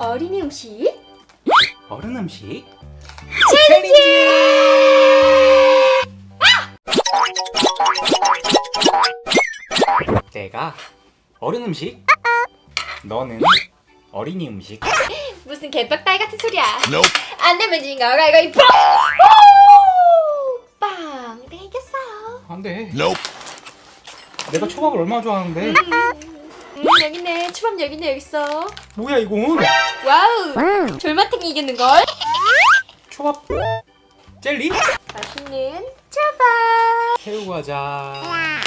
어린이 음식? 어른 음식? 내가 어른 음식? 너는 어린이 음식? 무슨 개벽다이 같은 소리야. 안 되면 진거 가위바위보 빵! 내가 이겼어요 안돼. 내가 초밥을 얼마나 좋아하는데? 음 여기 있네. 초밥 여기 있네 여기 있어 뭐야 이건? 와우. 졸마탱이 이겼는걸. 초밥 젤리? 맛있는 초밥. 새우 과자. 와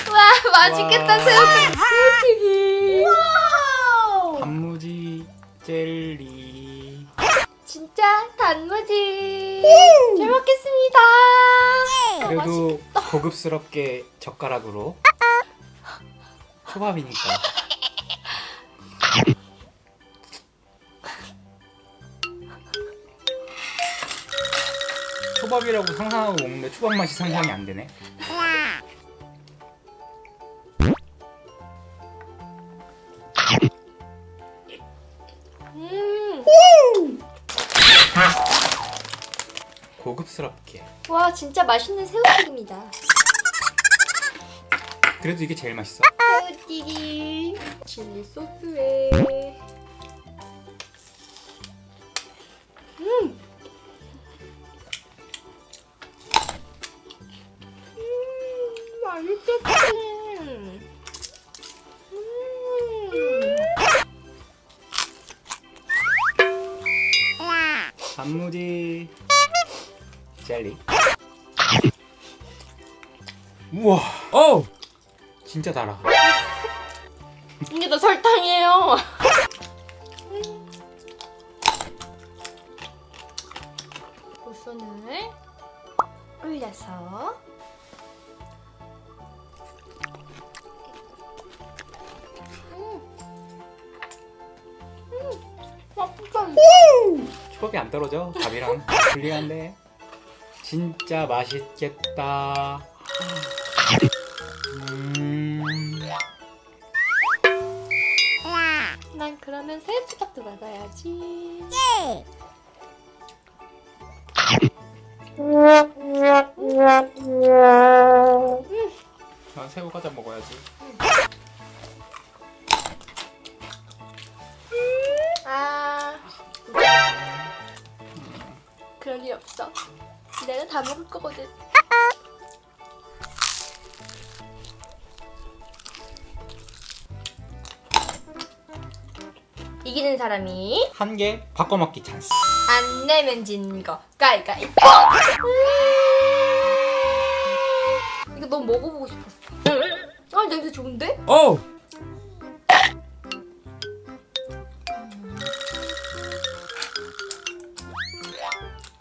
맛있겠다 와. 새우튀김 단무지 젤리. 진짜 단무지. 잘 먹겠습니다. 아, 그래도 고급스럽게 젓가락으로 초밥이니까 초밥이라고 상상하고 먹는데 초밥 맛이 상상이 안 되네. 음. 고급스럽게. 와 진짜 맛있는 새우튀김이다 그래도 이게 제일 맛있어. 새우튀김 칠리 소스에 맛있겠다. 음. 단무지 젤리. 우와. 어. 진짜 달아. 이게 다 설탕이에요. 보선을 올려서 초밥이 안 떨어져. 밥이랑 불리한데. 진짜 맛있겠다. 음. 난 그러면 새우치밥도 먹어야지. 난 새우 과자 먹어야지. 그럴 일 없어. 내가 다 먹을 거거든. 이기는 사람이 한 개 바꿔 먹기 찬스. 안 내면 진 거. 가위가위. 이거 너무 먹어보고 싶었어. 아 냄새 좋은데? 오.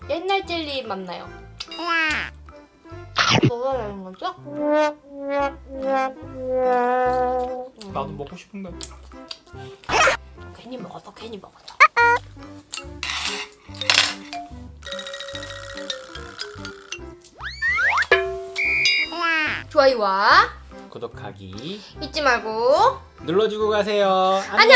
옛날 젤리 맞나요? 먹어야 하는 거죠? 나도 먹고 싶은데. 괜히 먹었어, 괜히 먹었어. 좋아요와 구독하기 잊지 말고 눌러주고 가세요. 안녕!